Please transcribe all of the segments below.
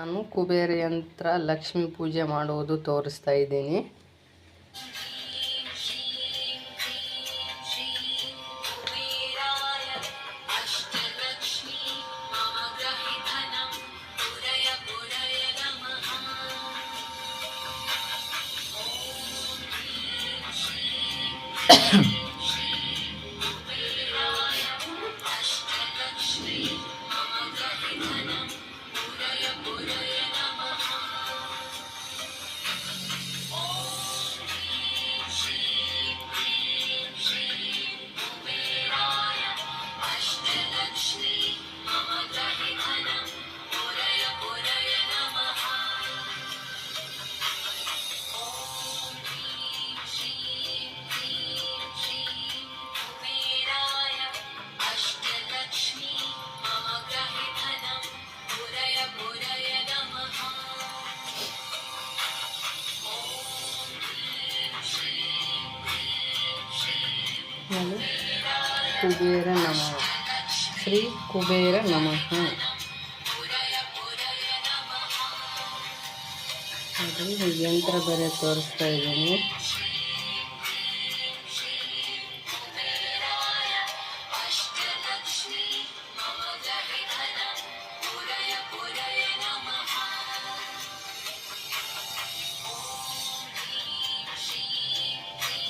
ನಾನು ಕುಬೇರ ಯಂತ್ರ ಲಕ್ಷ್ಮಿ ಪೂಜೆ ಮಾಡುವುದು ತೋರಿಸ್ತಾ ಇದ್ದೀನಿ. ಕುಬೇರ ನಮಃ. ಶ್ರೀ ಕುಬೇರ ನಮಃ. ಯಂತ್ರ ಬೇರೆ ತೋರಿಸ್ತಾ ಇದ್ದೀನಿ.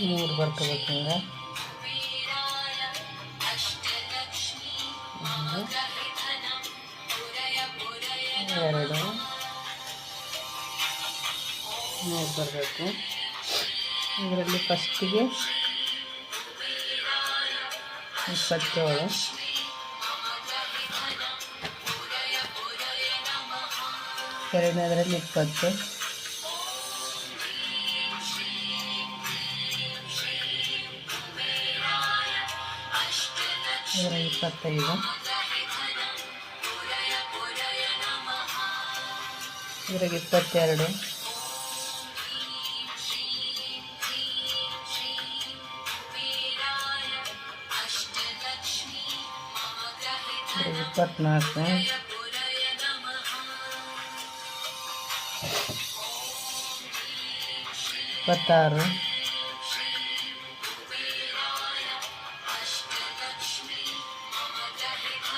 ಮೂರು ಹಿಂಗೆ ಎರಡು ಮೂರು ಬರಬೇಕು ಇದರಲ್ಲಿ ಫಸ್ಟಿಗೆ ಇಪ್ಪತ್ತೇಳು ಎರಡನೇದರಲ್ಲಿ ಇಪ್ಪತ್ತು ಇದರ ಇಪ್ಪತ್ತೈದು ಇದ್ರಾಗ ಇಪ್ಪತ್ತೆರಡು. ಇದ್ರಾಗ ಇಪ್ಪತ್ನಾಲ್ಕು. ಇಪ್ಪತ್ತಾರು.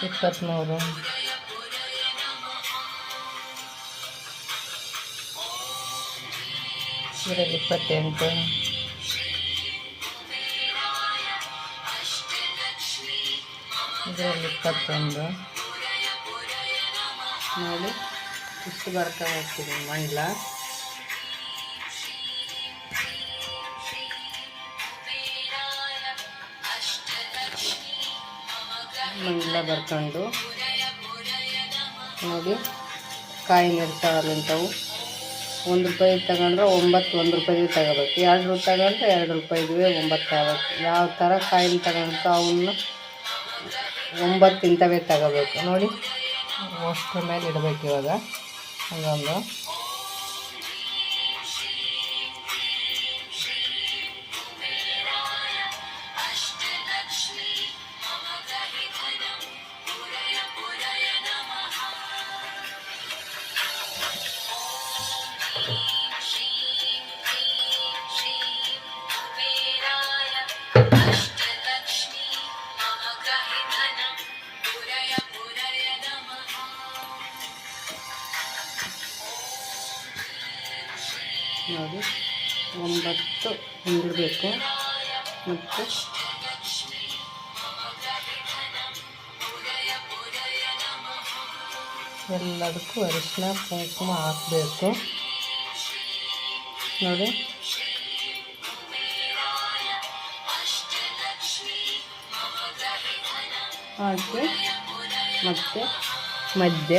ಇಪ್ಪತ್ತ್ಮೂರು ಇದರಲ್ಲಿ ಇಪ್ಪತ್ತೆಂಟು. ಇದರಲ್ಲಿ ಇಪ್ಪತ್ತೊಂದು. ನೋಡಿ ಇಷ್ಟು ಬರ್ತಾ ಹೋಗ್ತೀನಿ ಮಂಡಲ. ಮಂಡಲ ಬರ್ಕೊಂಡು. ನೋಡಿ ಕಾಯಿ ಇರ್ತಾವಲ್ಲಂಥವು ಒಂದು ರೂಪಾಯಿ ತಗೊಂಡ್ರೆ ಒಂಬತ್ತು, ಒಂದು ರೂಪಾಯಿ ತಗೋಬೇಕು. ಎರಡು ರೂಪಾಯಿ ತಗೊಂಡ್ರೆ ಎರಡು ರೂಪಾಯಿದ್ವಿ ಒಂಬತ್ತು ತಗೋಬೇಕು. ಯಾವ ಥರ ಕಾಯಿನ ತಗೊಂಡ್ರೆ ಅವನ್ನ ಒಂಬತ್ತು ಇಂಥವೇ ತಗೋಬೇಕು. ನೋಡಿ. ಅಷ್ಟು ಮೇಲೆ ಇಡಬೇಕು ಇವಾಗ. ಹಂಗೊಂದು. ನೋಡಿ ಒಂಬತ್ತು ಹಿಂಡಿಡಬೇಕು ಮತ್ತು ಎಲ್ಲದಕ್ಕೂ ಅರಿಶಿನ ಕುಂಕುಮ ಹಾಕಬೇಕು ನೋಡಿ. ಹಾಕಿ ಮತ್ತು ಮಧ್ಯ.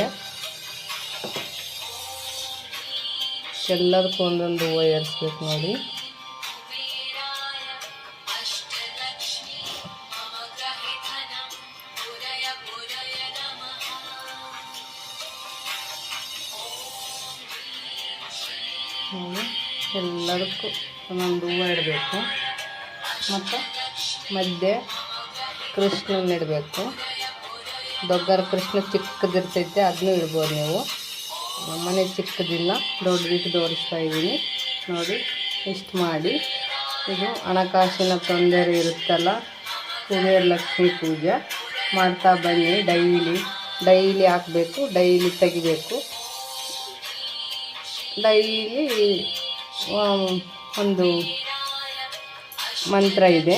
ಎಲ್ಲದಕ್ಕೂ ಒಂದೊಂದು ಹೂವು ಏರಿಸ್ಬೇಕು ನೋಡಿ. ಒಂದೊಂದು ಹೂವು ಇಡಬೇಕು. ಮತ್ತು ಮಧ್ಯೆ ಕೃಷ್ಣನ ಇಡಬೇಕು. ದೊಗ್ಗರ ಕೃಷ್ಣ ಚಿಕ್ಕದಿರ್ತೈತೆ ಅದನ್ನೂ ಇಡ್ಬೋದು ನೀವು. ನಮ್ಮನೆ ಚಿಕ್ಕದಿಲ್ಲ ದೊಡ್ಡದಿಟ್ಟು ತೋರಿಸ್ತಾ ಇದ್ದೀನಿ. ನೋಡಿ, ಇಷ್ಟು ಮಾಡಿ. ಇದು ಹಣಕಾಸಿನ ತೊಂದರೆ ಇರುತ್ತಲ್ಲ ಲಕ್ಷ್ಮಿ ಪೂಜೆ. ಮಾಡ್ತಾ ಬನ್ನಿ, ಡೈಲಿ ಡೈಲಿ ಹಾಕಬೇಕು, ಡೈಲಿ ತೆಗಿಬೇಕು. ಡೈಲಿ ಒಂದು ಮಂತ್ರ ಇದೆ.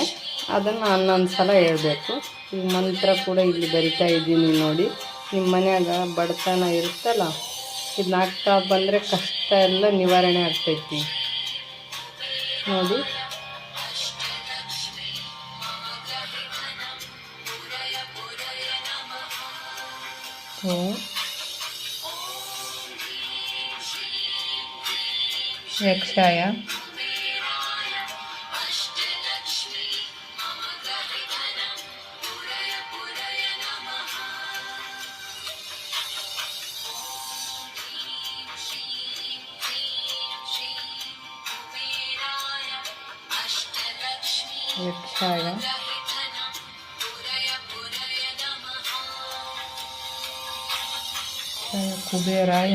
ಅದನ್ನು ಹನ್ನೊಂದು ಸಲ ಹೇಳಬೇಕು. ಈ ಮಂತ್ರ ಕೂಡ ಇಲ್ಲಿ ಬರಿತಾ ಇದ್ದೀನಿ ನೋಡಿ. ನಿಮ್ಮ ಮನ್ಯಾಗ ಬಡತನ ಇರುತ್ತಲ್ಲ ಇದನ್ನ ಹಾಕ್ತಾ ಬಂದರೆ ಕಷ್ಟ ಎಲ್ಲ ನಿವಾರಣೆ ಆಗ್ತೈತಿ. ನೋಡಿ. ಓಂ. ಯಕ್ಷಾಯ ಯಕ್ಷಾಯ ಕುಬೇರಾಯ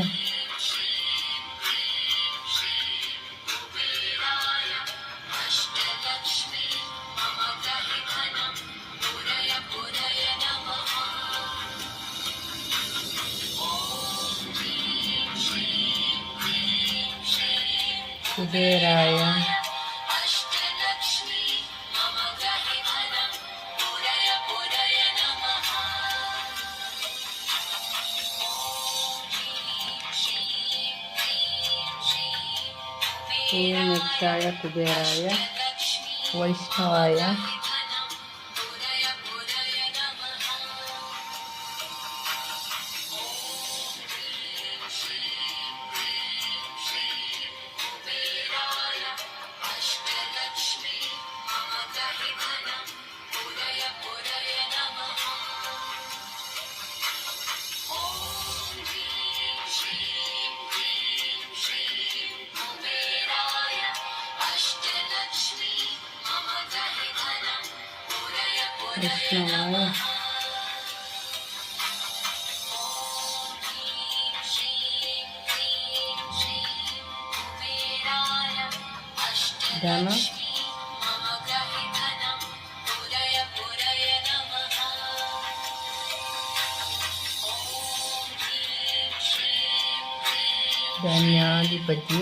ಕುಬೇರಾಯ ಓಂ ಯಕ್ಷಾಯ ಕುಬೇರಾಯ ವೈಷ್ಣವಾಯ कृष्ण धन्यधिपति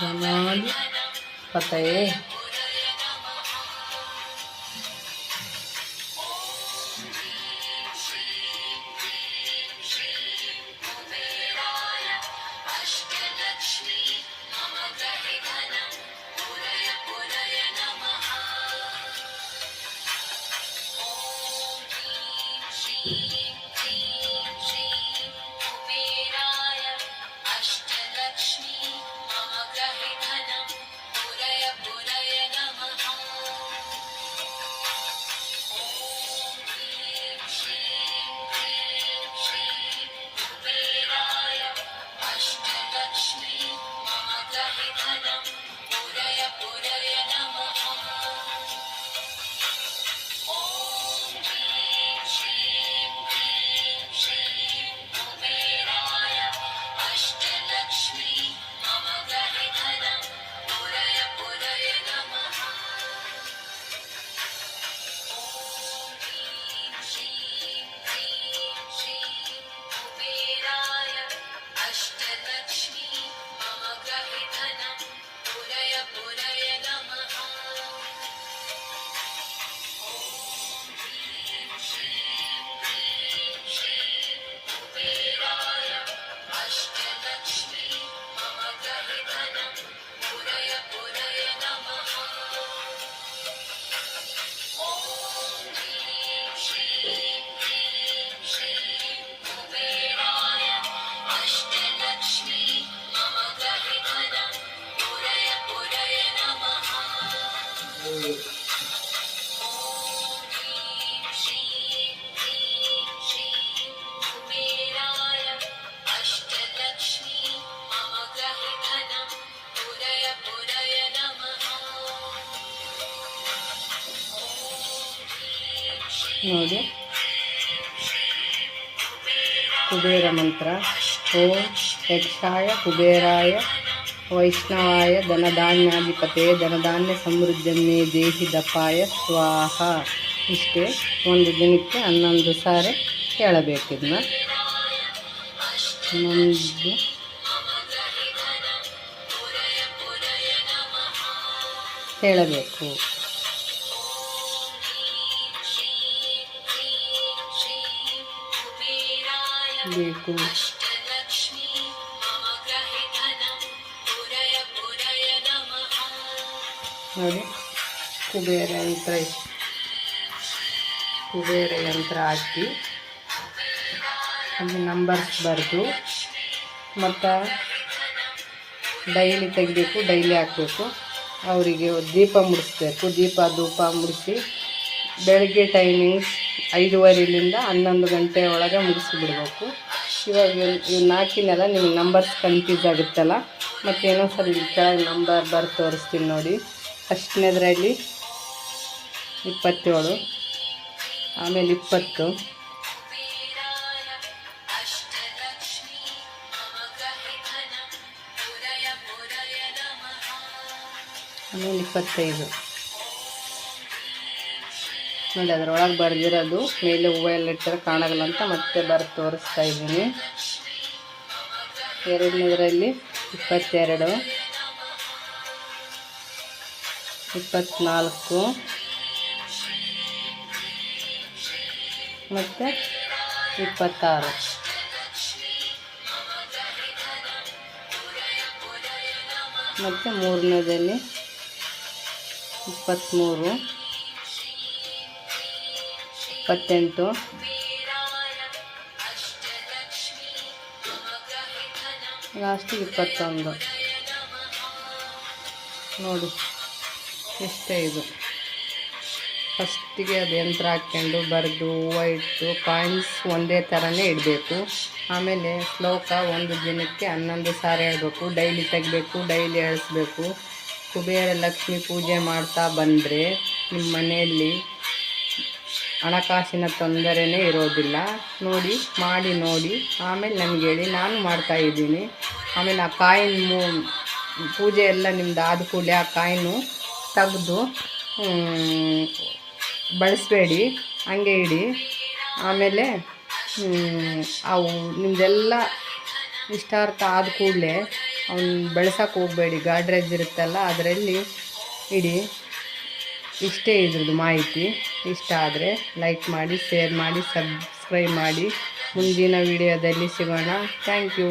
धन्यवाद पता ನೋಡಿ. ಕುಬೇರ ಮಂತ್ರ. ಓಂ ಯಕ್ಷಾಯ ಕುಬೇರಾಯ ವೈಷ್ಣವಾಯ ಧನಧಾನ್ಯಾಧಿಪತೆ ಧನಧಾನ್ಯ ಮೇ ದೇಹಿ ದಪಾಯ ಸ್ವಾಹ. ಇಷ್ಟೇ ಒಂದು ದಿನಕ್ಕೆ ಹನ್ನೊಂದು ಸಾರಿ ಹೇಳಬೇಕು ಒಂದು ಹೇಳಬೇಕು ಬೇಕು. ನೋಡಿ, ಕುಬೇರ ಯಂತ್ರ ಕುಬೇರ ಯಂತ್ರ ಹಾಕಿ, ಅದು ನಂಬರ್ಸ್ ಬರೆದು, ಮತ್ತು ಡೈಲಿ ತೆಗಿಬೇಕು ಡೈಲಿ ಹಾಕಬೇಕು. ಅವರಿಗೆ ದೀಪ ಮುಡಿಸ್ಬೇಕು. ದೀಪ, ಧೂಪ ಮುಡಿಸಿ, ಬೆಳಗ್ಗೆ ಟೈಮಿಂಗ್ಸ್ ಐದುವರೆಲಿಂದ ಹನ್ನೊಂದು ಗಂಟೆ ಒಳಗೆ ಮುಗಿಸಿಬಿಡ್ಬೇಕು. ಇವಾಗ ಇವ್ನ- ನಾಲ್ಕಿನೆಲ್ಲ, ನಿಮ್ಗೆ ನಂಬರ್ಸ್ ಕನ್ಫ್ಯೂಸ್ ಆಗುತ್ತಲ್ಲ? ಮತ್ತು ಏನೋ ಸರಿ ಕೆಳಗೆ ನಂಬರ್ ಬರ್ ತೋರಿಸ್ತೀನಿ ನೋಡಿ. ಫಸ್ಟ್ನೇದ್ರಲ್ಲಿ ಇಪ್ಪತ್ತೇಳು, ಆಮೇಲೆ ಇಪ್ಪತ್ತು. ಆಮೇಲೆ ಇಪ್ಪತ್ತೈದು. ನೋಡಿ, ಅದರೊಳಗೆ ಬರೆದಿರೋದು ಮೇಲೆ ಹೂವು ಎಲ್ಲ ಇಟ್ಟರೆ ಕಾಣಲ್ಲ ಅಂತ ಮತ್ತೆ ಬರೆದು ತೋರಿಸ್ತಾ ಇದ್ದೀನಿ. ಎರಡನೇದರಲ್ಲಿ ಇಪ್ಪತ್ತೆರಡು ಇಪ್ಪತ್ತ್ನಾಲ್ಕು ಮತ್ತು ಇಪ್ಪತ್ತಾರು. ಮತ್ತು ಮೂರನೇದಲ್ಲಿ ಇಪ್ಪತ್ತ್ಮೂರು ಇಪ್ಪತ್ತೆಂಟು. ಲಾಸ್ಟಿಗೆ ಇಪ್ಪತ್ತೊಂದು. ನೋಡಿ ಇಷ್ಟೇ ಇದು. ಫಸ್ಟಿಗೆ ಅದು ಯಂತ್ರ ಹಾಕ್ಕೊಂಡು ಬರೆದು ಹೂವು ಇಟ್ಟು ಕಾಯಿನ್ಸ್ ಒಂದೇ ಥರನೇ ಇಡಬೇಕು. ಆಮೇಲೆ ಶ್ಲೋಕ ಒಂದು ದಿನಕ್ಕೆ ಹನ್ನೊಂದು ಸಾರಿ ಹೇಳಬೇಕು, ಡೈಲಿ ತೆಗಿಬೇಕು, ಡೈಲಿ ಎಳಿಸ್ಬೇಕು ಕುಬೇರ ಲಕ್ಷ್ಮಿ ಪೂಜೆ ಮಾಡ್ತಾ ಬಂದರೆ ನಿಮ್ಮ ಮನೆಯಲ್ಲಿ ಹಣಕಾಸಿನ ತೊಂದರೆನೇ ಇರೋದಿಲ್ಲ. ನೋಡಿ, ಮಾಡಿ ನೋಡಿ. ಆಮೇಲೆ ನನಗೆ ಹೇಳಿ, ನಾನು ಮಾಡ್ತಾಯಿದ್ದೀನಿ ಆಮೇಲೆ ಆ ಕಾಯಿನ ಪೂಜೆ ಎಲ್ಲ ನಿಮ್ದು ಆದ ಕೂಡಲೇ ಆ ಕಾಯಿನು ತೆಗೆದು ಬಳಸಬೇಡಿ, ಹಂಗೆ ಇಡಿ. ಆಮೇಲೆ ಅವು ನಿಮ್ಮದೆಲ್ಲ ಇಷ್ಟಾರ್ಥ ಆದ ಕೂಡಲೇ ಅವ್ನು ಬೆಳ್ಸೋಕೆ ಹೋಗಬೇಡಿ. ಗಾಡ್ರೇಜ್ ಇರುತ್ತಲ್ಲ, ಅದರಲ್ಲಿ ಇಡಿ. ಇಷ್ಟೇ ಇದ್ರದ್ದು ಮಾಹಿತಿ. ಇಷ್ಟ ಆದರೆ ಲೈಕ್ ಮಾಡಿ ಶೇರ್ ಮಾಡಿ ಸಬ್ಸ್ಕ್ರೈಬ್ ಮಾಡಿ. ಮುಂದಿನ ವಿಡಿಯೋದಲ್ಲಿ ಸಿಗೋಣ. Thank you